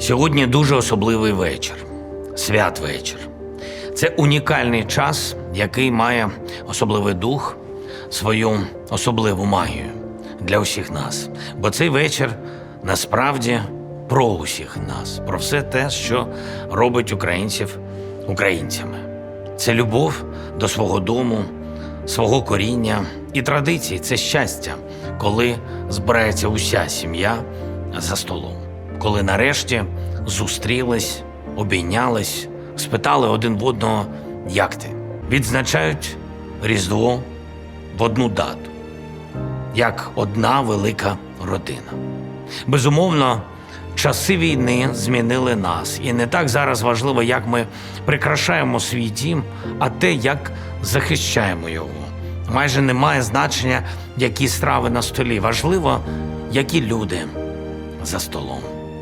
Сьогодні дуже особливий вечір, святвечір. Це унікальний час, який має особливий дух, свою особливу магію для усіх нас. Бо цей вечір насправді про усіх нас, про все те, що робить українців українцями. Це любов до свого дому, свого коріння і традицій. Це щастя, коли збирається уся сім'я за столом, коли нарешті зустрілись, обійнялись, спитали один в одного, як ти. Відзначають Різдво в одну дату, як одна велика родина. Безумовно, часи війни змінили нас, і не так зараз важливо, як ми прикрашаємо свій дім, а те, як захищаємо його. Майже немає значення, які страви на столі. Важливо, які люди за столом.